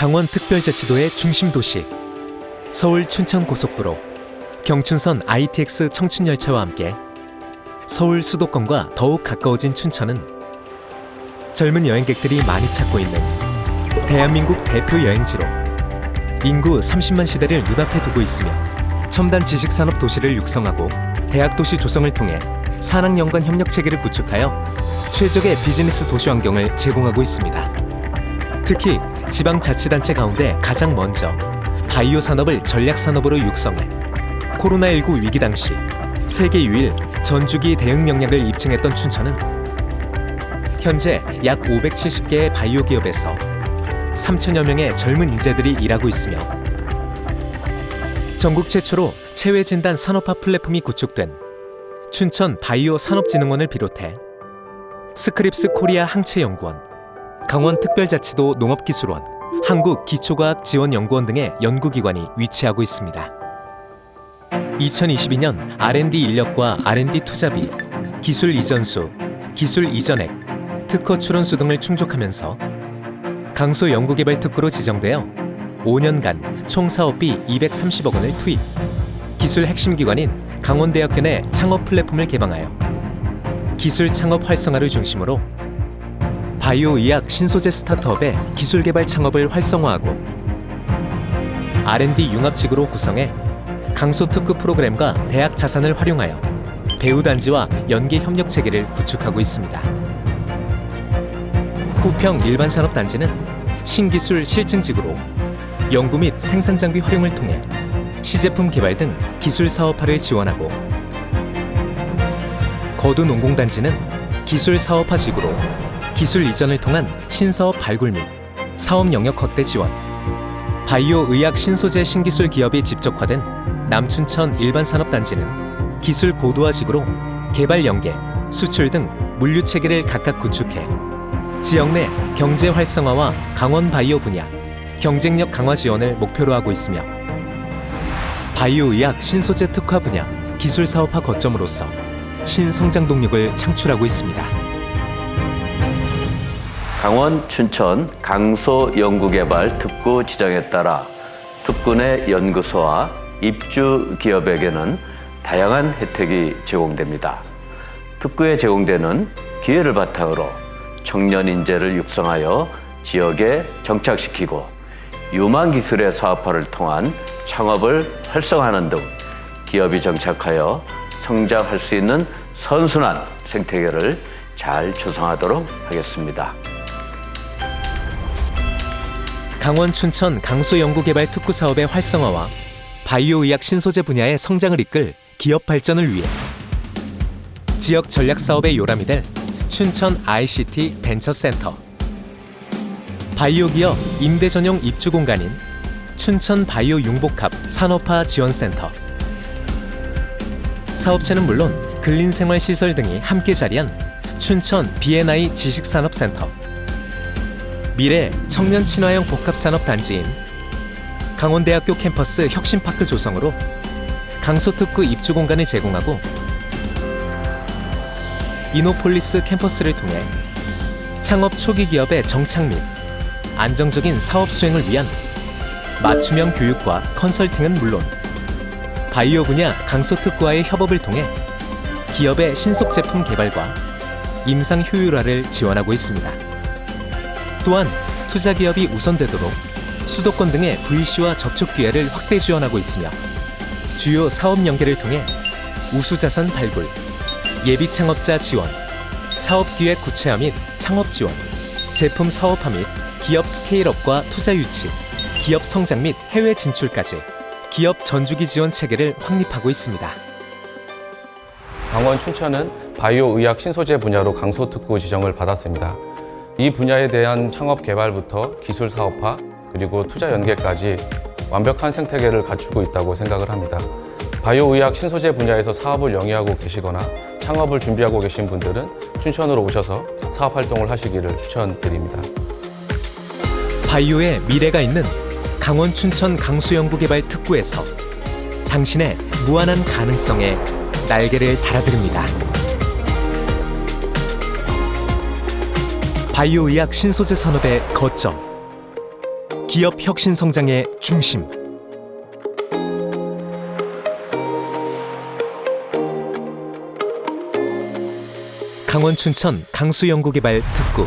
강원 특별자치도의 중심 도시 서울 춘천 고속도로 경춘선 ITX 청춘열차와 함께 서울 수도권과 더욱 가까워진 춘천은 젊은 여행객들이 많이 찾고 있는 대한민국 대표 여행지로 인구 30만 시대를 눈앞에 두고 있으며 첨단 지식 산업 도시를 육성하고 대학 도시 조성을 통해 산학 연관 협력 체계를 구축하여 최적의 비즈니스 도시 환경을 제공하고 있습니다. 특히 지방자치단체 가운데 가장 먼저 바이오 산업을 전략 산업으로 육성해 코로나19 위기 당시 세계 유일 전주기 대응 역량을 입증했던 춘천은 현재 약 570개의 바이오 기업에서 3천여 명의 젊은 인재들이 일하고 있으며 전국 최초로 체외 진단 산업화 플랫폼이 구축된 춘천 바이오 산업진흥원을 비롯해 스크립스 코리아 항체연구원, 강원 특별자치도 농업기술원, 한국기초과학지원연구원 등의 연구기관이 위치하고 있습니다. 2022년 R&D 인력과 R&D 투자비, 기술 이전수, 기술 이전액, 특허 출원수 등을 충족하면서 강소 연구개발 특구로 지정되어 5년간 총 사업비 230억 원을 투입. 기술 핵심 기관인 강원대학교 내 창업 플랫폼을 개방하여 기술 창업 활성화를 중심으로 바이오 의학 신소재 스타트업의 기술 개발 창업을 활성화하고 R&D 융합직으로 구성해 강소 특구 프로그램과 대학 자산을 활용하여 배우 단지와 연계 협력 체계를 구축하고 있습니다. 후평 일반 산업 단지는 신기술 실증직으로 연구 및 생산 장비 활용을 통해 시제품 개발 등 기술 사업화를 지원하고 거두 농공단지는 기술 사업화직으로 기술 이전을 통한 신사업 발굴 및 사업 영역 확대 지원 바이오 의학 신소재 신기술 기업이 집적화된 남춘천 일반 산업단지는 기술 고도화직으로 개발 연계, 수출 등 물류 체계를 각각 구축해 지역 내 경제 활성화와 강원 바이오 분야 경쟁력 강화 지원을 목표로 하고 있으며 바이오 의학 신소재 특화 분야 기술 사업화 거점으로서 신성장 동력을 창출하고 있습니다. 강원 춘천 강소 연구개발 특구 지정에 따라 특군의 연구소와 입주 기업에게는 다양한 혜택이 제공됩니다. 특구에 제공되는 기회를 바탕으로 청년 인재를 육성하여 지역에 정착시키고 유망 기술의 사업화를 통한 창업을 활성화하는 등 기업이 정착하여 성장할 수 있는 선순환 생태계를 잘 조성하도록 하겠습니다. 강원 춘천 강소 연구개발 특구 사업의 활성화와 바이오 의학 신소재 분야의 성장을 이끌 기업 발전을 위해 지역 전략 사업의 요람이 될 춘천 ICT 벤처센터. 바이오 기업 임대 전용 입주 공간인 춘천 바이오 융복합 산업화 지원센터. 사업체는 물론 근린생활 시설 등이 함께 자리한 춘천 B&I 지식산업센터 미래 청년 친화형 복합산업 단지인 강원대학교 캠퍼스 혁신파크 조성으로 강소특구 입주 공간을 제공하고 이노폴리스 캠퍼스를 통해 창업 초기 기업의 정착 및 안정적인 사업 수행을 위한 맞춤형 교육과 컨설팅은 물론 바이오 분야 강소특구와의 협업을 통해 기업의 신속 제품 개발과 임상 효율화를 지원하고 있습니다. 또한 투자 기업이 우선되도록 수도권 등의 VC와 접촉 기회를 확대 지원하고 있으며 주요 사업 연계를 통해 우수 자산 발굴, 예비 창업자 지원, 사업 기획 구체화 및 창업 지원, 제품 사업화 및 기업 스케일업과 투자 유치, 기업 성장 및 해외 진출까지 기업 전주기 지원 체계를 확립하고 있습니다. 강원 춘천은 바이오 의학 신소재 분야로 강소 특구 지정을 받았습니다. 이 분야에 대한 창업 개발부터 기술 사업화 그리고 투자 연계까지 완벽한 생태계를 갖추고 있다고 생각을 합니다. 바이오 의학 신소재 분야에서 사업을 영위하고 계시거나 창업을 준비하고 계신 분들은 춘천으로 오셔서 사업 활동을 하시기를 추천드립니다. 바이오의 미래가 있는 강원 춘천 강수연구개발 특구에서 당신의 무한한 가능성에 날개를 달아드립니다. 바이오 의학 신소재 산업의 거점 기업 혁신 성장의 중심. 강원 춘천 강수 연구개발 특구